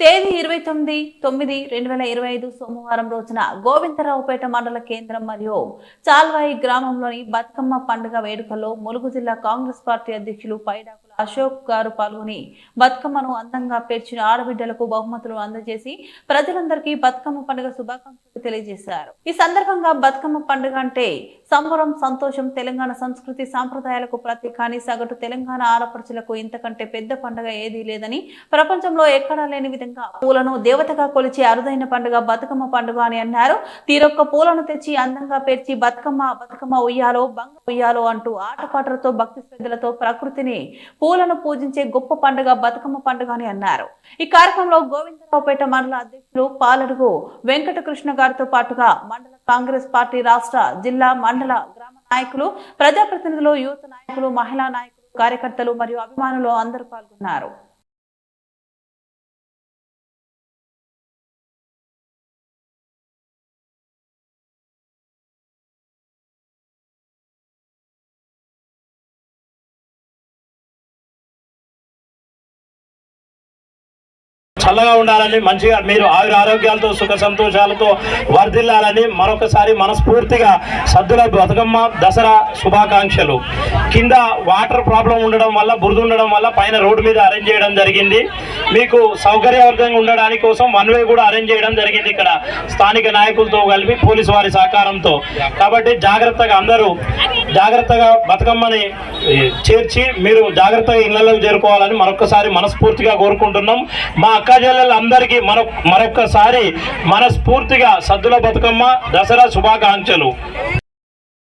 తేదీ ఇరవై తొమ్మిది తొమ్మిది రెండు వేల ఇరవై ఐదు సోమవారం రోజున గోవిందరావుపేట మండల కేంద్రం మరియు చాల్వాయి గ్రామంలోని బతుకమ్మ పండుగ వేడుకల్లో ములుగు జిల్లా కాంగ్రెస్ పార్టీ అధ్యక్షులు పైడాకుల అశోక్ గారు పాల్గొని బతుకమ్మను అందంగా పేర్చిన ఆడబిడ్డలకు బహుమతులు అందజేసి ప్రజలందరికీ బతుకమ్మ పండుగ శుభాకాంక్షలు తెలియజేశారు. ఈ సందర్భంగా బతుకమ్మ పండుగ అంటే సంబరం సంతోషం తెలంగాణ సంస్కృతి సాంప్రదాయాలకు ప్రతీక అని సగటు తెలంగాణ ఆడపడుచులకు ఇంతకంటే పెద్ద పండుగ ఏదీ లేదని ప్రపంచంలో ఎక్కడా లేని విధంగా పూలను దేవతగా కొలిచే అరుదైన పండుగ బతుకమ్మ పండుగ అని అన్నారు. తీరొక్క పూలను తెచ్చి అందంగా పేర్చి బతుకమ్మ బతుకమ్మ ఉయ్యాలో బంగ ఉయ్యాలో అంటూ ఆటపాటలతో భక్తి శ్రద్ధలతో ప్రకృతిని పూలను పూజించే గొప్ప పండుగ బతుకమ్మ పండుగ అని అన్నారు. ఈ కార్యక్రమంలో గోవిందరావుపేట మండల అధ్యక్షులు పాలడుగు వెంకటకృష్ణ గారితో పాటుగా మండల కాంగ్రెస్ పార్టీ రాష్ట్ర జిల్లా మండల గ్రామ నాయకులు ప్రజాప్రతినిధులు యువత నాయకులు మహిళా నాయకులు కార్యకర్తలు మరియు అభిమానులు అందరూ పాల్గొన్నారు. చల్లగా ఉండాలని మంచిగా మీరు ఆయుర ఆరోగ్యాలతో సుఖ సంతోషాలతో వర్ధిల్లాలని మరొకసారి మనస్ఫూర్తిగా సద్దుల బతుకమ్మ దసరా శుభాకాంక్షలు. కింద వాటర్ ప్రాబ్లం ఉండడం వల్ల బురద ఉండడం వల్ల పైన రోడ్డు మీద అరేంజ్ చేయడం జరిగింది. మీకు సౌకర్యవంతంగా ఉండడానికి కోసం వన్ వే కూడా అరేంజ్ చేయడం జరిగింది ఇక్కడ. స్థానిక నాయకులతో కలిపి పోలీసు వారి సహకారంతో. కాబట్టి జాగ్రత్తగా అందరూ జాగ్రత్తగా బతుకమ్మని చేర్చి మీరు జాగ్రత్తగా ఇళ్ళలోకి చేరుకోవాలని మరొకసారి మనస్ఫూర్తిగా కోరుకుంటున్నాం. మా అక్క చెల్లెలందరికీ మరొక మరొక్కసారి మనస్ఫూర్తిగా సద్దుల బతుకమ్మ దసరా శుభాకాంక్షలు.